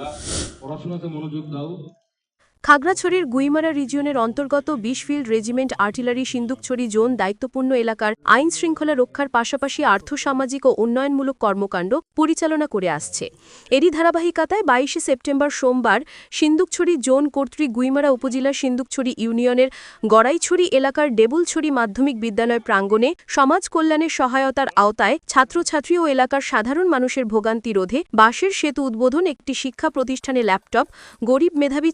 তোমরা পড়াশোনাতে মনোযোগ দাও। খাগড়াছড়ির গুইমারা রিজিয়নের অন্তর্গত বিশফিল্ড রেজিমেন্ট আর্টিলারি সিন্দুকছড়ি জোন দায়িত্বপূর্ণ এলাকার আইন শৃঙ্খলা রক্ষার পাশাপাশি আর্থসামাজিক ও উন্নয়নমূলক কর্মকাণ্ড পরিচালনা করে আসছে। এরই ধারাবাহিকতায় বাইশে সেপ্টেম্বর সোমবার সিন্দুকছড়ি জোন কর্তৃক গুইমারা উপজেলার সিন্দুকছড়ি ইউনিয়নের গড়াইছড়ি এলাকার ডেবুলছড়ি মাধ্যমিক বিদ্যালয় প্রাঙ্গণে সমাজ কল্যাণের সহায়তার আওতায় ছাত্রছাত্রী ও এলাকার সাধারণ মানুষের ভোগান্তি রোধে বাঁশের সেতু উদ্বোধন একটি শিক্ষা প্রতিষ্ঠানে ল্যাপটপ, গরিব মেধাবী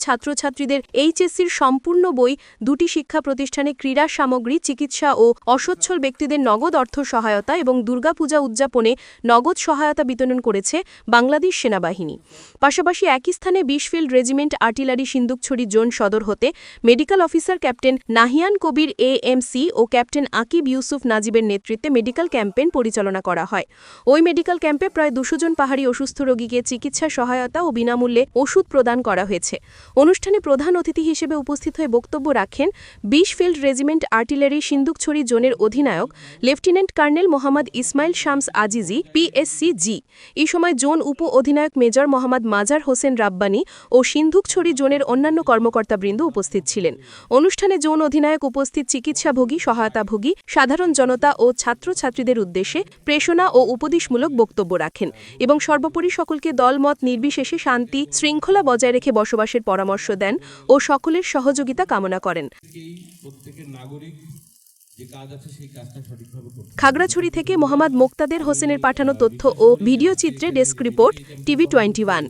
ছাত্রছাত্রীদের এইচএসসির সম্পূর্ণ বই, দুটি শিক্ষা প্রতিষ্ঠানে ক্রীড়া সামগ্রী, চিকিৎসা ও অসচ্ছল ব্যক্তিদের নগদ অর্থ সহায়তা এবং দুর্গাপূজা উদযাপনে নগদ সহায়তা বিতরণ করেছে বাংলাদেশ সেনাবাহিনী। পাশাপাশি একই স্থানে বিশফিল্ড রেজিমেন্ট আর্টিলারি সিন্দুকছড়ি জোন সদর হতে medical officer captain Nahiyan Kabir AMC ও ক্যাপ্টেন আকিব ইউসুফ নাজিবের নেতৃত্বে মেডিকেল ক্যাম্পেইন পরিচালনা করা হয়। ওই মেডিকেল ক্যাম্পে প্রায় দুশো জন পাহাড়ি অসুস্থ রোগীকে চিকিৎসা সহায়তা ও বিনামূল্যে ওষুধ প্রদান করা হয়েছে। অনুষ্ঠানে প্রধান অতিথি হিসেবে উপস্থিত হয়ে বক্তব্য রাখেন বিশফিল্ড রেজিমেন্ট আর্টিলারি সিন্দুকছড়ি জোনের অধিনায়ক, lieutenant colonel Mohammad Ismail Shams Azizi, PSC G. এই সময় জোন উপ অধিনায়ক মেজর মোহাম্মদ মাজার হোসেন রাব্বানি ও সিন্ধুকছড়ি জোনের অন্যান্য কর্মকর্তাবৃন্দ উপস্থিত ছিলেন। অনুষ্ঠানে জোন অধিনায়ক উপস্থিত চিকিৎসাভোগী, সহায়তাভোগী, সাধারণ জনতা ও ছাত্রছাত্রীদের উদ্দেশ্যে প্রেষণা ও উপদেশমূলক বক্তব্য রাখেন এবং সর্বোপরি সকলকে দলমত নির্বিশেষে শান্তি, শৃঙ্খলা বজায় রেখে বসবাসের পরামর্শ দেন। ও সকলের সহযোগিতা কামনা করেন। খাগড়াছড়ি থেকে মোহাম্মদ মোক্তাদের হোসেনের পাঠানো তথ্য ও ভিডিও চিত্রে ডেস্ক রিপোর্ট, টিভি টোয়েন্টি মাধ্যমে